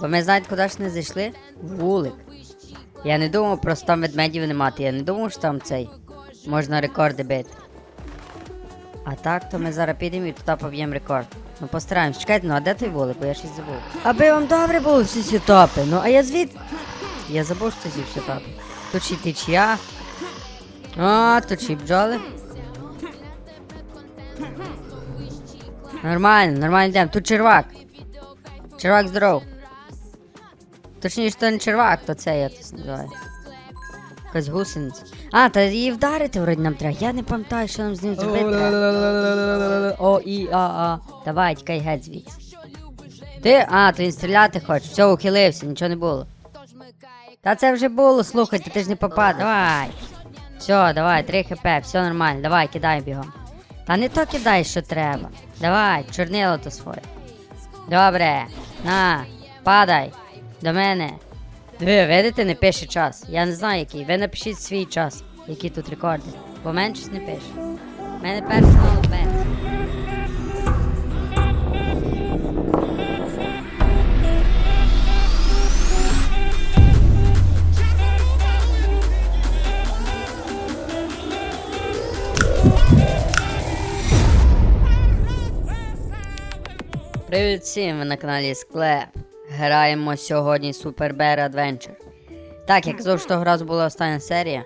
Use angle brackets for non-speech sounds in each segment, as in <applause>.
Бо ми знаєте, куди ж не зайшли? Вулик. Я не думав просто там ведмедів не. Я не думав, що там цей. Можна рекорди бити. А так, то ми зараз підемо і туди поб'ємо рекорд. Ну постараємось. Чекайте, ну а де той вулик? Бо я щось забув. Аби вам добре було всі ці топи. Ну а я звід. Я забув, що ці всі топи. Тут ще й тичія. А, тут ще бджоли. Нормально, нормально йдемо. Тут червак. Червак здоров. Точніше, то не червак, то це я це називаю. Якась гусениця. А, та її вдарити вроді нам треба. Я не пам'ятаю, що нам з ним зробити. О, і, а, а. Давай, тікай геть звідси. Ти? А, то він стріляти хоче. Все, ухилився, нічого не було. Та це вже було, слухайте, ти ж не попадеш. Давай. Все, давай, 3 хп, все нормально, давай, кидай бігом. Та не то кидай, що треба. Давай, чорнило то своє. Добре, на, падай до мене. Ви видите, не пише час. Я не знаю який. Ви напишіть свій час, який тут рекорди. Бо мене не пише. У мене персонал без. Привіт всім, ви на каналі Склеп. Граємо сьогодні Super Bear Adventure. Так, як завжди того разу була остання серія.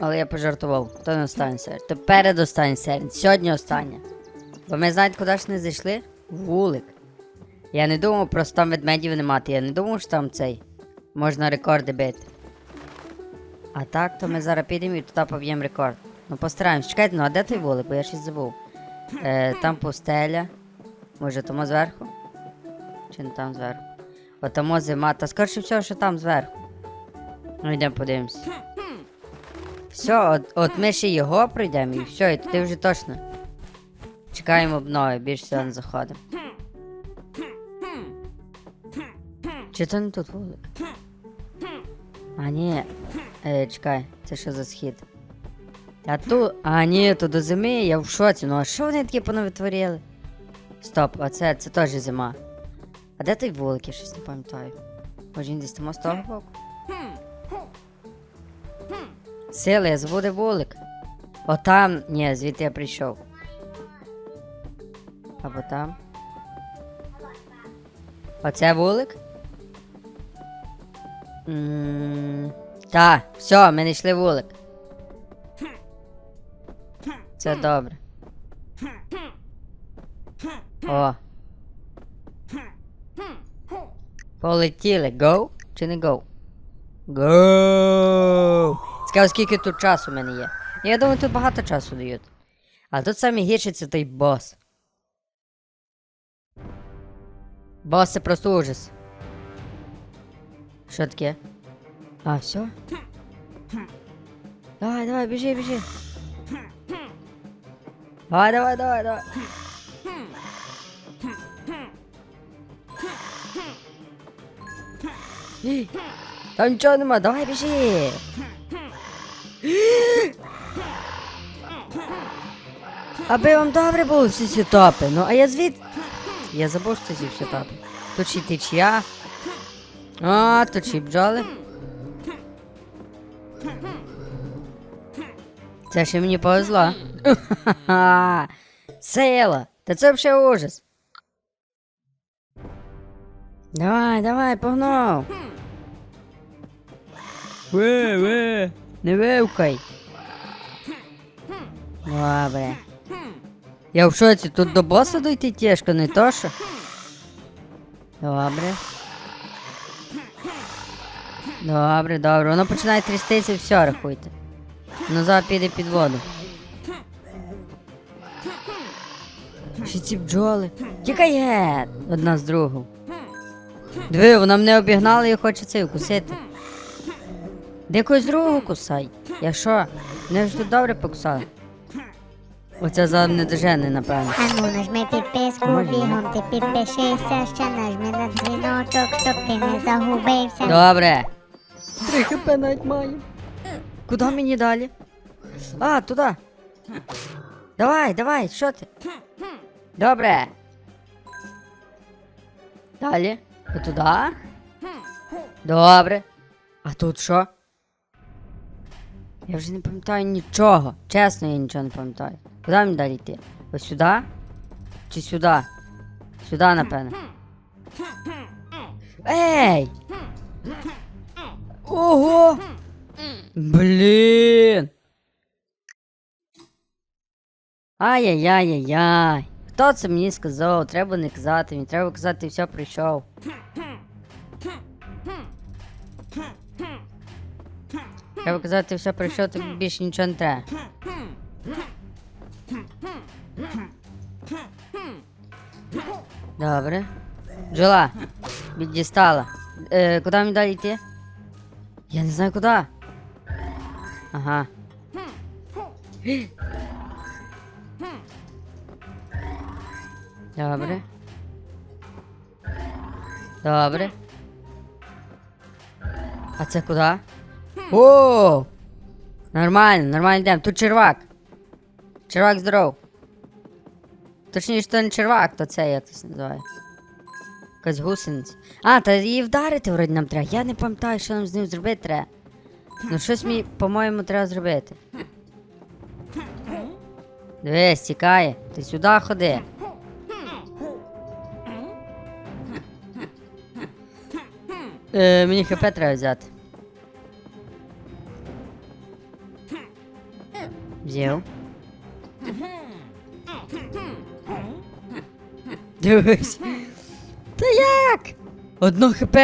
Але я пожартував, то не остання серія. То передостання серія. Сьогодні остання. Бо ми знаєте, куди ж не зайшли? Вулик. Я не думав, просто там ведмедів не мати. Я не думав, що там цей. Можна рекорди бити. А так, то ми зараз підемо і туди поб'ємо рекорд. Ну постараємось. Чекайте, ну а де той вулик? Бо я щось забув. Е, там пустеля. Може, тому зверху? Чи не там зверху? От тому зима. Та скоріше всього, що там зверху. Ну йдемо подивимось. Все, от, от ми ще його пройдемо і все, і туди вже точно. Чекаємо обнови, більше сюди не заходимо. Чи це не тут вулик? А ні. Е, чекай, це що за схід? А тут. А ні, то до зими, я в шоці. Ну а що вони таке понавитворили? Стоп, а це, це теж зима. А де той вулик, я щось не пам'ятаю. Може він десь там з того боку? Сили, я забуде вулик. Отам. Ні, звідти я прийшов. Або там. Оце вулик? М, Та, все, ми знайшли вулик. Це добре. О. Полетіли. Go? Чи не go? Go! Цікаво, скільки тут часу в мене є. Я думаю, тут багато часу дають. А тут саме гірше це той бос. Бос це просто ужас. Що таке? А, все? Давай, давай, біжи, біжи. Давай, давай, давай, давай. Там нічого нема, давай біжи. Аби вам добре було всі ці топи. Ну, а я звід. Я забув, що ці всі топи. Й тичія. А, й бджоли. Це ще мені повезло. <laughs> Сила! Та це взагалі ужас. Давай, давай, погнав. Ви, ви, не вивкай. Добре. Я в шоці, тут до боса дойти тяжко, не то що? Добре. Добре, добре. Воно починає трястися, все, рахуйте. Назад піде під воду. Ще ці бджоли. Тікай! Одна з другою. Диви, вона мене обігнала і хоче цей вкусити. Де якусь другу кусай. Я що? Мене ж тут добре покусали. Оця за не дожене, напевно. Ану, нажми підписку, бігом ти підпишися, ще нажми на дзвіночок, щоб ти не загубився. Добре. Три хп навіть маю. Куди мені далі? А, туди. Давай, давай, що ти? Добре. Далі. Туди? Добре. А тут що? Я вже не пам'ятаю нічого. Чесно, я нічого не пам'ятаю. Куди мені далі йти? Ось сюди? Чи сюди? Сюди, напевно. Ей! Ого! Блін! Ай-яй-яй-яй-яй. Хто це мені сказав? Треба не казати, мені треба казати, все прийшов. Треба казати, все прийшов, тобі більше нічого не треба. Добре. Джола, віддістала. Е, куди мені далі йти? Я не знаю куди. Ага. Добре. Добре. А це куди? О! Нормально, нормально йдемо. Тут червак. Червак здоров. Точніше, то не червак, то це як це називає. Якась гусениця. А, та її вдарити вроді нам треба. Я не пам'ятаю, що нам з ним зробити треба. Ну щось мені, по-моєму, треба зробити. Дивись, тікає. Ти сюди ходи. Е, мені хп треба взяти. Взяв. Дивись. Та як? Одно хп.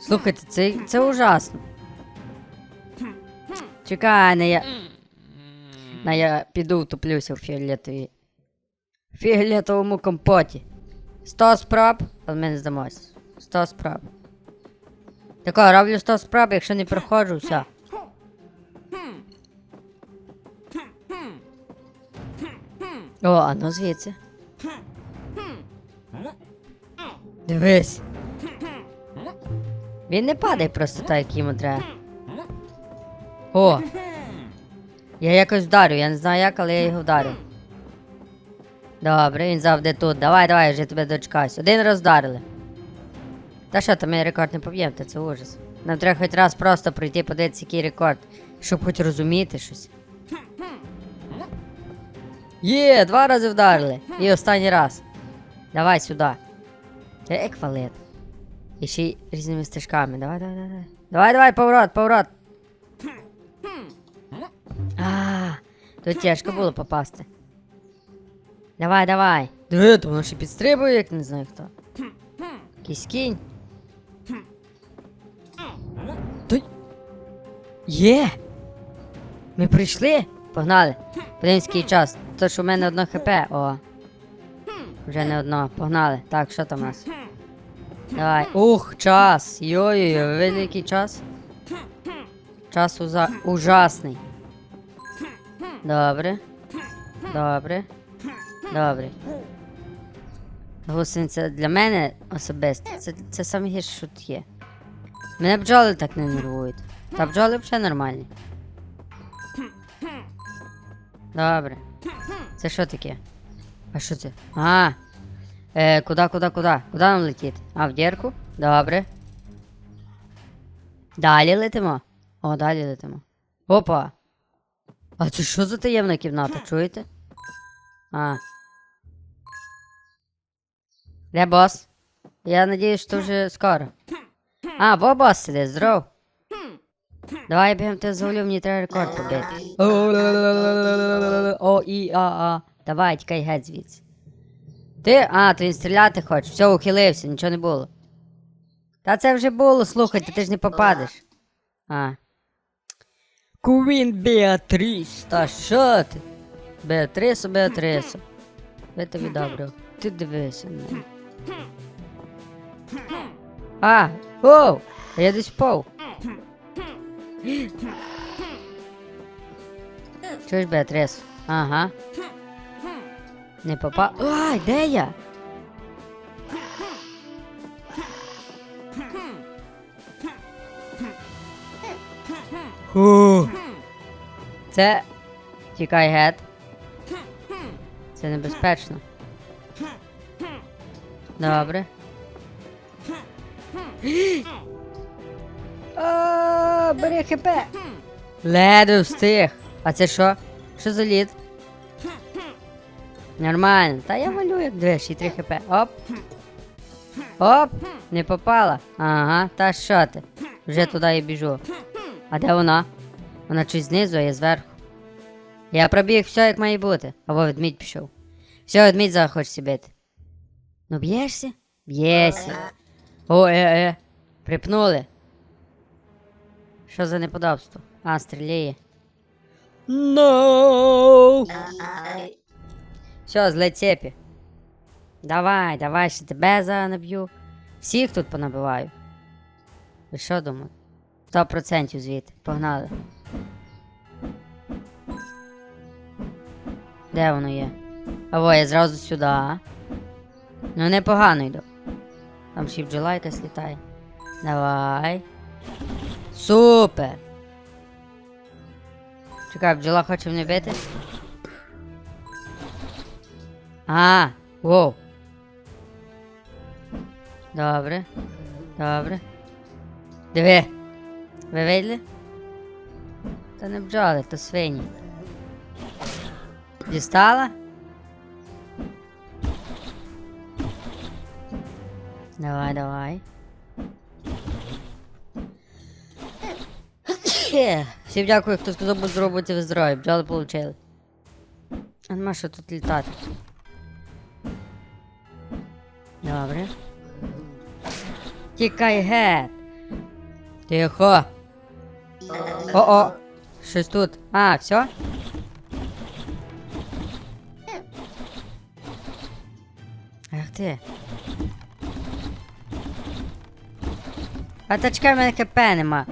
Слухайте, це, це ужасно. Чекай, не я. На я піду втоплюся в фіолетовій. Фіолетовому компоті. Сто спроб, але ми не здамось. Сто спроб. Тако, роблю 100 спроб, якщо не проходжу, все. О, ну звідси. Дивись. Він не падає просто так, як йому треба. О! Я якось вдарю, я не знаю як, але я його вдарю. Добре, він завжди тут. Давай, давай, вже тебе дочекаюсь. Один раз вдарили. Та що, там ми рекорд не поб'ємо, та це ужас. Нам треба хоч раз просто пройти, подивитися, який рекорд, щоб хоч розуміти щось. Є, два рази вдарили. І останній раз. Давай сюди. Еквалет. І ще й різними стежками. Давай, давай, давай. Давай, давай, поворот, поворот. А, тут тяжко було попасти. Давай, давай. Диви, то воно ще підстрибує, як не знаю хто. Якийсь кінь. Є! Ми прийшли? Погнали. Подивимось, час. То що в мене одно хп. О. Вже не одно. Погнали. Так, що там у нас? Давай. Ух, час. Йой-йой, ви видели, час? Час уза... ужасний. Добре. Добре. Добре. Гусениця для мене особисто. Це, це саме гірше, що тут є. Мене бджоли так не нервують. Та бджоли взагалі нормальні. Добре. Це що таке? А що це? А. Е, куди, куди, куди? Куди нам летіти? А, в дірку? Добре. Далі летимо. О, далі летимо. Опа. А це що за таємна кімната, чуєте? А. Де бос? Я надіюсь, що вже скоро. А, во бос сидить, здоров. Давай бігом тебе завалю, мені треба рекорд побити. О, і, а, а. Давай, тікай геть звідси. Ти? А, ти він стріляти хочеш. Все, ухилився, нічого не було. Та це вже було, слухайте, ти ж не попадеш. А. Куін Беатріс, та що ти? Беатрисо, Беатрисо. Ви тобі добре. Ти дивися на мене. А, оу, я десь впав. Чуєш, Беатрис? Ага. Не попав. Ай, де я? Фу. Це. Тікай гет. Це небезпечно. Добре. А, бери хп. Ледве встиг. А це що? Що за лід? Нормально. Та я малюю як движ і 3 хп. Оп. Оп, не попала. Ага, та що ти? Вже туди і біжу. А де вона? Вона чи знизу, а я зверху. Я пробіг все як має бути. Або ведмідь пішов. Все, ведмідь захочеться бити. Ну б'єшся? Б'єшся. О, е, е. Припнули. Що за неподобство? А, стріляє. No! Все, зле цепі. Давай, давай, ще тебе зараз наб'ю. Всіх тут понабиваю. Ви що думаєте? Сто процентів звідти. Погнали. Де воно є? Аво, я зразу сюди. Ну непогано йду. Там ще бджола якась літає. Давай. Супер! Чекай, бджола хоче мене бити? А, воу. Добре. Добре. Диви. Ви видели? Та не бджоли, то свині. Дістала? Давай, давай. Хе. Всім дякую, хто сказав, будь зробити ви здорові. Бджоли получили. А нема що тут літати. Добре. Тікай геть. Тихо. О-о. Щось тут. А, все? Ах ти. А та чекай, в мене КП нема.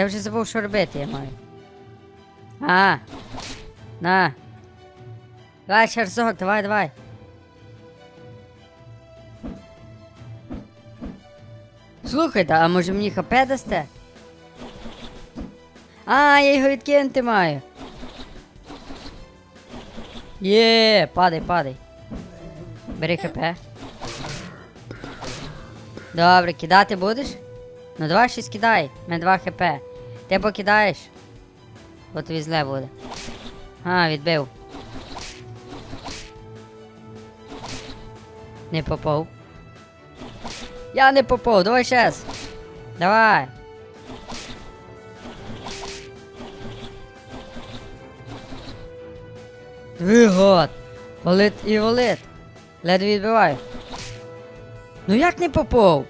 Я вже забув, що робити я маю. А. На. Давай, шарзок, давай, давай. Слухайте, а може мені хп дасте? А, я його відкинути маю. Є, падай, падай. Бери хп. Добре, кидати будеш? Ну давай щось кидай, У мене 2 хп. Ти покидаєш? От тобі зле буде. А, відбив. Не попав. Я не попав, давай ще раз. Давай. Двигот. Валит і валит. Ледве відбиваю. Ну як не попав?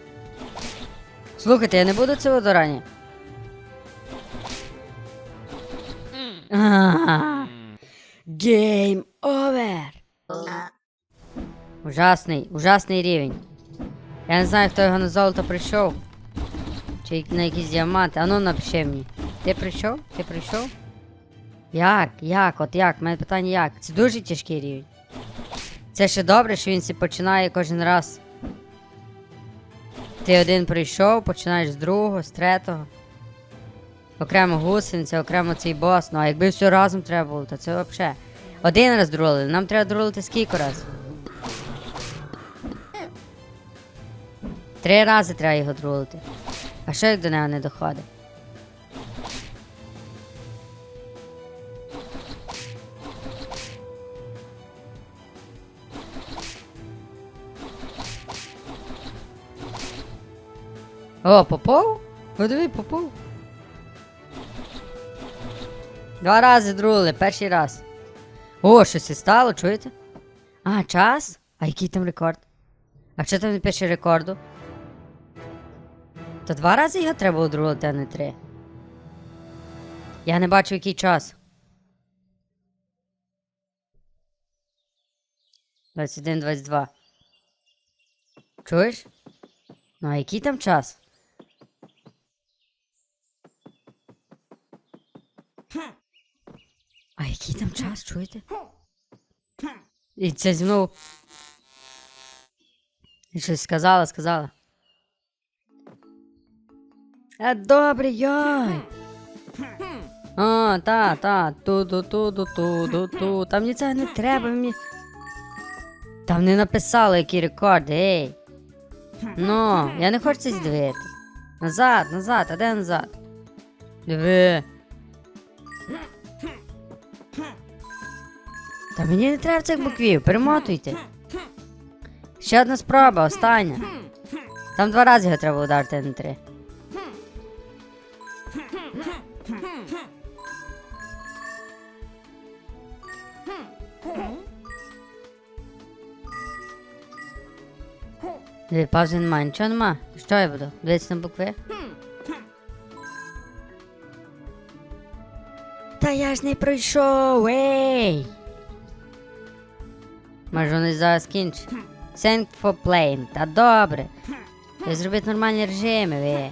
Слухайте, я не буду цього дорані. <laughs> Гейм овер. Ужасний, ужасний рівень. Я не знаю, хто його на золото прийшов. Чи на якісь діаманти. Ану напиши мені. Ти прийшов? Ти прийшов? Як? Як? От як? У мене питання як? Це дуже тяжкий рівень. Це ще добре, що він починає кожен раз. Ти один прийшов, починаєш з другого, з третього. Окремо гусениця, окремо цей бос. Ну а якби все разом треба було, то це взагалі. Один раз друлили, нам треба друлити скільки разів? Три рази треба його друлити. А що як до нього не доходить? О, попов? Ну попов. Два рази друли, перший раз. О, щось і стало, чуєте? А, час? А який там рекорд? А що там не пише рекорду? То два рази його треба одрулити, а не три. Я не бачу, який час. 21, 22. Чуєш? Ну, а який там час? А який там час, чуєте? І це знову. І щось сказала, сказала. А добре, йой. А, та, та, ту ту ту ту ту ту ту Там мені це не треба, мені. Там не написали, які рекорди, ей. Ну, я не хочу це дивитися. Назад, назад, а де назад? Диви. Та мені не треба цих буквів, перемотуйте. Ще одна спроба, остання. Там два рази його треба ударити, а не три. Диви, паузи немає, нічого нема. Що я буду? Дивитися на букви? Та я ж не пройшов, ей! Може вони зараз кінчать. Thank for playing. Та добре. Ви зробіть нормальні режими, ви.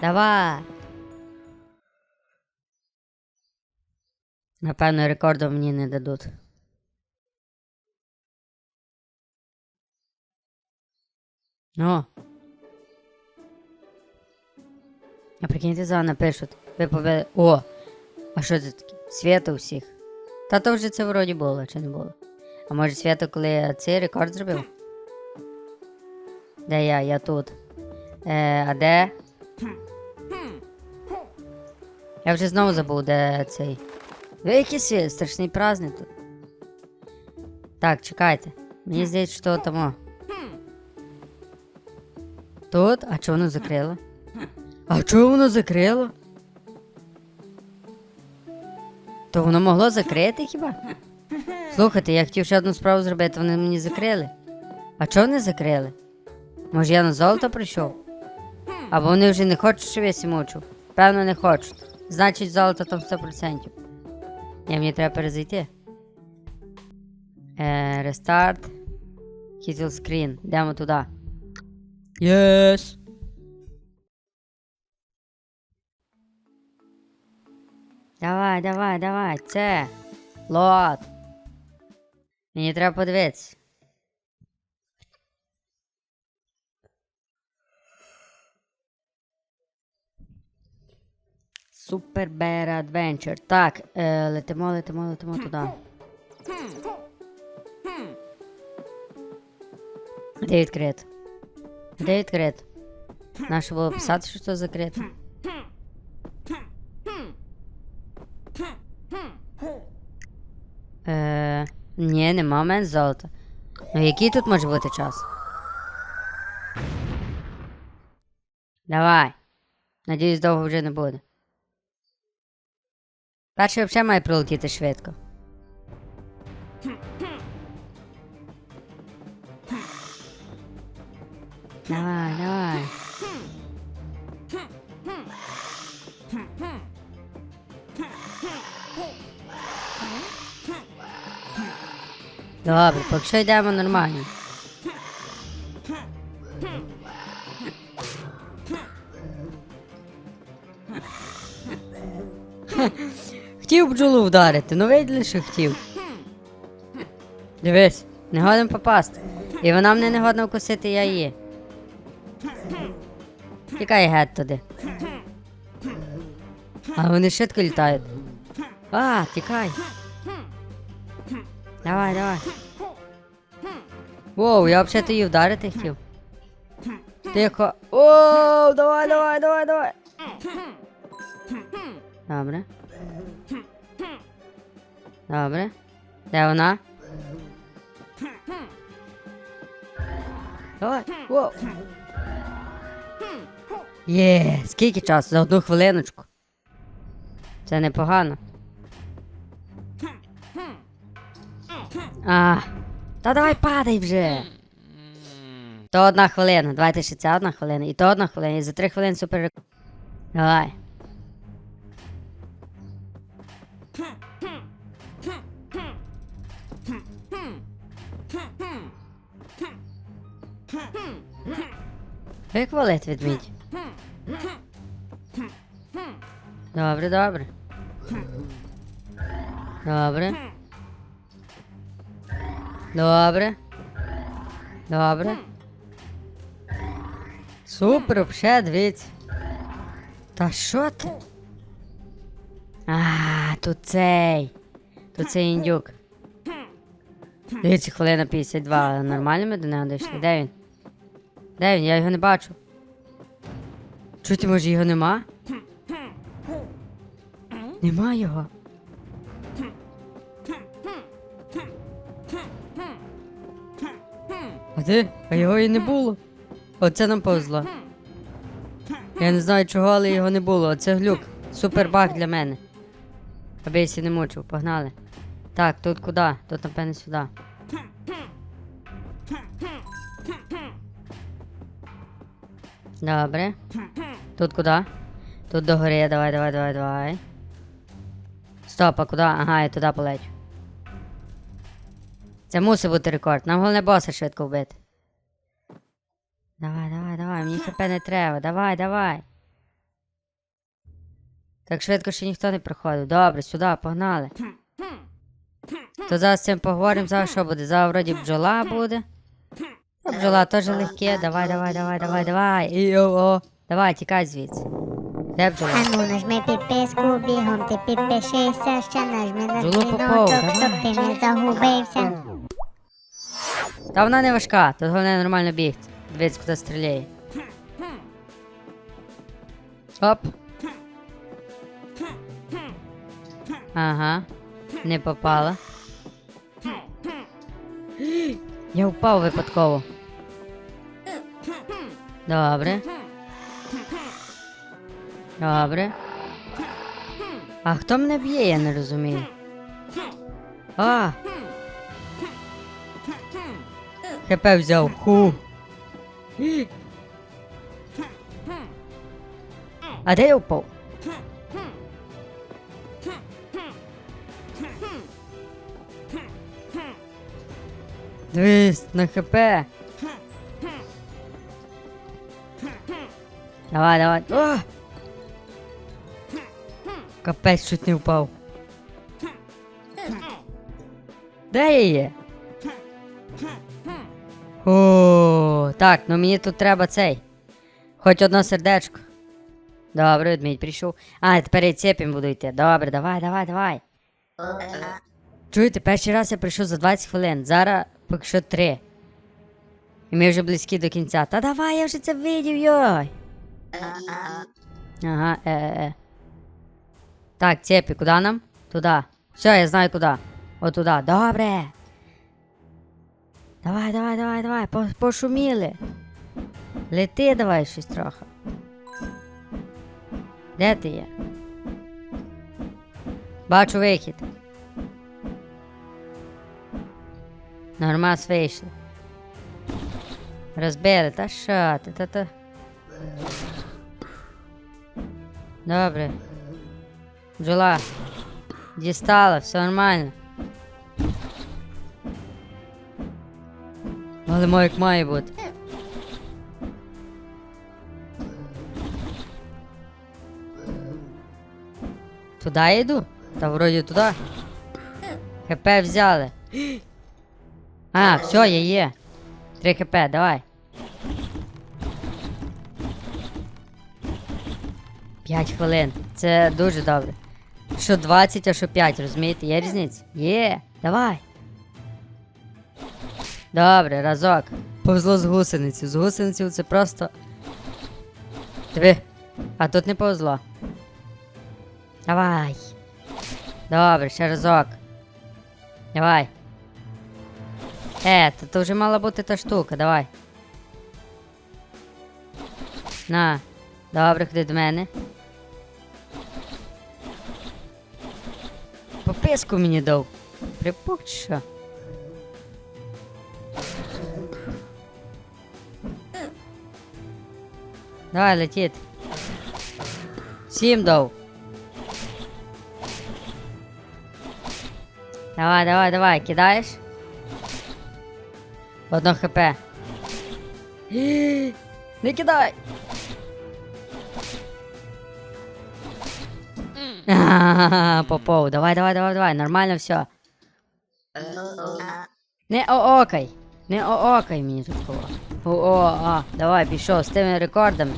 Давай. Напевно, рекорду мені не дадуть. О. А прикиньте, зараз напишуть. Ви побили. О! А що це таке? Свято усіх. Та то вже це вроді було, чи не було? А може свято, коли я цей рекорд зробив? Де я? Я тут. Е, а де? Я вже знову забув, де цей. Ви якийсь страшний праздник тут. Так, чекайте. Мені здається, що там. Тут? А чого воно закрило? А чого воно закрило? То воно могло закрити хіба? Слухайте, я хотів ще одну справу зробити, вони мені закрили. А чого вони закрили? Може я на золото прийшов? Або вони вже не хочуть, щоб я сімочу? Певно, не хочуть. Значить, золото там 100%. Ні, мені треба перезайти. Е, рестарт. Кізл скрін. Йдемо туди. Yes. Давай, давай, давай, це. Лот. Мені треба подивитися. Супер Bear Adventure. Так, е, летимо, летимо, летимо туди. Де відкрито? Де відкрито? Наше було писати, що це закрито. Е, ні, нема в мене золота. Ну який тут може бути час? Давай. Надіюсь, довго вже не буде. Перший взагалі має прилетіти швидко. Давай, Добре, поки що йдемо нормально. Хотів бджолу вдарити, ну виділи, що хотів. Дивись, не годен попасти. І вона мене не годна вкусити, я її. Тікай геть туди. А вони швидко літають. А, тікай. Давай, давай. Воу, я взагалі її вдарити хотів. Тихо. Оу, давай, давай, давай, давай. Добре. Добре. Де вона? Давай. Воу. Є, скільки часу? За одну хвилиночку. Це непогано. А, та давай падай вже. То одна хвилина. Давайте ще ця одна хвилина. І то одна хвилина. І за три хвилини супер. Давай. Як валить ведмідь? Добре, добре. Добре. Добре. Добре. Супер, вообще, дивіться. Та що ти? А, тут цей. Тут цей індюк. Дивіться, хвилина 52. Нормально ми до нього дійшли? Де він? Де він? Я його не бачу. Чути, може його нема? Нема його. Де? А його і не було. Оце нам повезло. Я не знаю чого, але його не було. Оце глюк. Супер баг для мене. Я не мучив, погнали. Так, тут куди? Тут, напевне, сюди. Добре. Тут куди? Тут до гори, давай, давай, давай, давай. Стоп, а куди? Ага, я туди полечу. Це мусить бути рекорд. Нам головне боса швидко вбити. Давай, давай, давай, мені хп не треба. Давай, давай. Так швидко ще ніхто не приходив. Добре, сюди, погнали. То зараз з цим поговоримо, зараз що буде? Зараз вроді бджола буде. Та бджола теж легке. Давай, давай, давай, давай, давай. І, о, о. Давай, тікай звідси. Де бджола? А ну нажми підписку, бігом ти підпишися, ще нажми на дзвіночок, щоб ти не загубився. Та вона не важка, тут головне нормально бігти. Дивіться, куди стріляє. Оп. Ага. Не попала. Я впав випадково. Добре. Добре. А хто мене б'є, я не розумію. А! ХП взяв. Ху. А де я впав? Дивись, на ХП. Давай, давай. О! Капець чуть не впав. Де я є? О, так, ну мені тут треба цей. Хоч одно сердечко. Добре, ведмідь прийшов. А, тепер і цепім буду йти. Добре, давай, давай, давай. Чуєте, перший раз я прийшов за 20 хвилин, зараз поки що 3. І ми вже близькі до кінця. Та давай, я вже це видів, йой. Ага, е, е, е. Так, цепі, куди нам? Туди. Все, я знаю куди. От туди. Добре. Давай, давай, давай, давай, по- пошуміли. Лети давай щось трохи. Де ти є? Бачу вихід. Нормас вийшли. Розбили, та що ти, та та. Добре. Бджола. Дістала, все нормально. Має як має бути. Туди йду? Та вроді туди. ХП взяли. А, все, я є. 3 хп, давай. 5 хвилин. Це дуже добре. Що 20, а що 5, розумієте? Є різниця? Є, давай. Добре, разок. Повезло з гусеницю. З гусеницю це просто. Диви. А тут не повезло. Давай. Добре, ще разок. Давай. Е, то, то вже мала бути та штука, давай. На. Добре, ходи до мене. Пописку мені дав. Припук чи що? Давай, летіть. Сім дав. Давай, давай, давай, кидаєш? Одно хп. <gasps> Не кидай! <laughs> Попов, давай, давай, давай, давай, нормально все. Не оокай. Не оокай мені тут кого. О, а, давай, пішов з тими рекордами.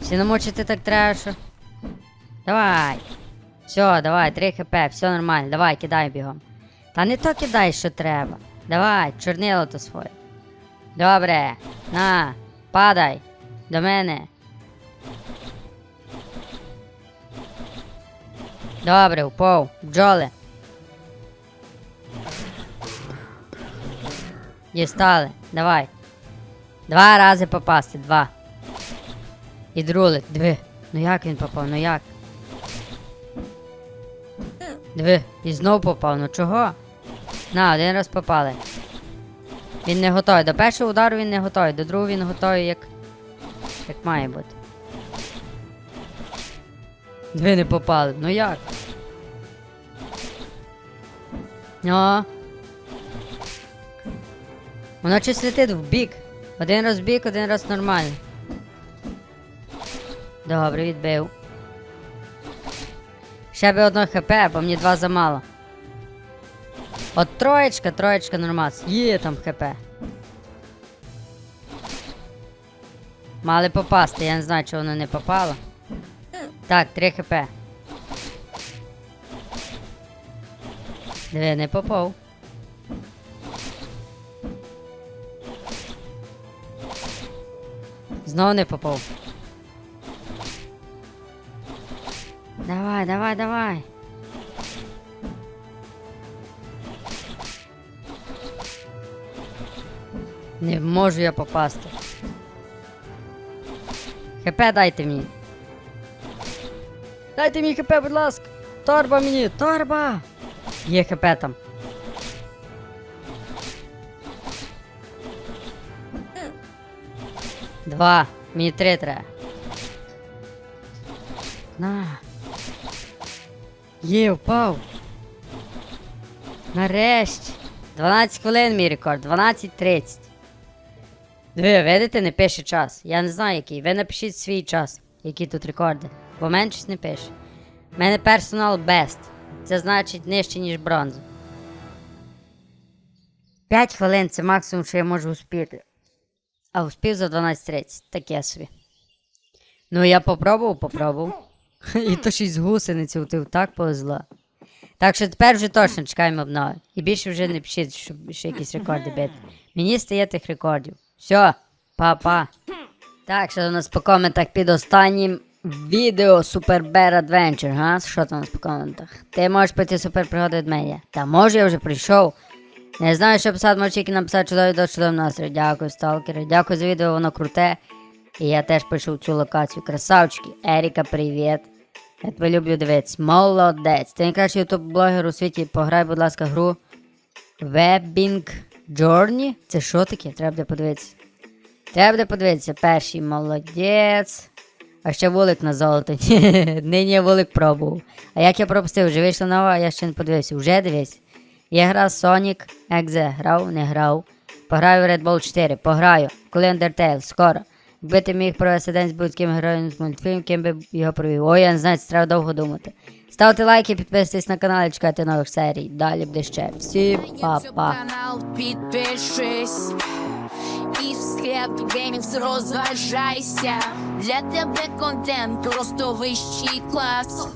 Всі намочити так треба, що. Давай. Все, давай, 3 хп, все нормально, давай, кидай бігом. Та не то кидай, що треба. Давай, чорнило то своє. Добре, на, падай до мене. Добре, упав, бджоли. Дістали, давай. Два рази попасти, два. І друли, диви. Ну як він попав, ну як? Диви, і знов попав, ну чого? На, один раз попали. Він не готовий. До першого удару він не готовий, до другого він готовий як. як має бути. Дві не попали. Ну як? О. Воно щось летить в бік. Один раз в бік, один раз нормально. Добре, відбив. Ще би одно хп, бо мені два замало. От троєчка, троєчка нормас. Є там хп. Мали попасти, я не знаю, чого воно не попало. Так, 3 хп. Диви, не попав. Знову не попав. Давай, давай, давай. Не можу я попасти. ХП дайте мені. Дайте мені ХП, будь ласка. Торба мені, торба. Є ХП там. Два. Мені три. На. Є, впав. Нарешті. 12 хвилин мій рекорд. 12.30. Диви, видите, не пише час. Я не знаю який. Ви напишіть свій час, які тут рекорди. Бо мене не пише. У мене персонал best. Це значить нижче, ніж бронза. 5 хвилин це максимум, що я можу успіти. А успів за 12.30. Таке собі. Ну, я попробував, попробував. <laughs> І то з гусениці утив, так повезло. Так що тепер вже точно чекаємо обнови. І більше вже не пишіть, щоб ще якісь рекорди бити. Мені стає тих рекордів. Все, па-па. Так, що у нас по коментах під останнім відео Super Bear Adventure, га? Що там у нас по коментах? Ти можеш пройти супер пригоди від мене. Та може я вже прийшов. Не знаю, що писати, можеш тільки написати чудовий до чудовий настрій. Дякую, сталкери. Дякую за відео, воно круте. І я теж пишу цю локацію. Красавчики. Еріка, привіт. Я тебе люблю дивитись. Молодець. Ти найкращий ютуб-блогер у світі. Пограй, будь ласка, гру Webbing Journey. Це що таке? Треба буде подивитися. Треба буде подивитися. Перший молодець. А ще вулик на золото. <laughs> Нині я вулик пробував. А як я пропустив, вже вийшла нова, я ще не подивився. Вже дивись. Я грав Sonic Exe. Грав, не грав. Пограю в Red Bull 4. Пограю. Коли Undertale, скоро. Якби ти міг провести день з будь-яким героєм з мультфільм, ким би його провів. Ой, я не знаю, це треба довго думати. Ставте лайки, підписуйтесь на канал і чекайте нових серій. Далі буде ще. Всім па-па. підпишись і в склеп геймінг розважайся. Для тебе контент просто вищий клас.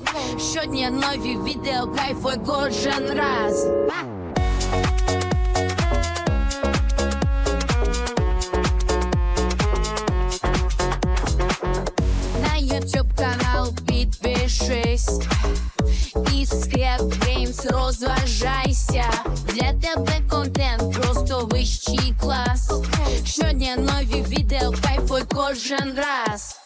Щодня нові відео, кайфуй кожен раз. На YouTube канал підпишись і склеп геймс розважайся. Для тебе контент просто вищий клас. Щодня нові відео, кайфуй кожен раз.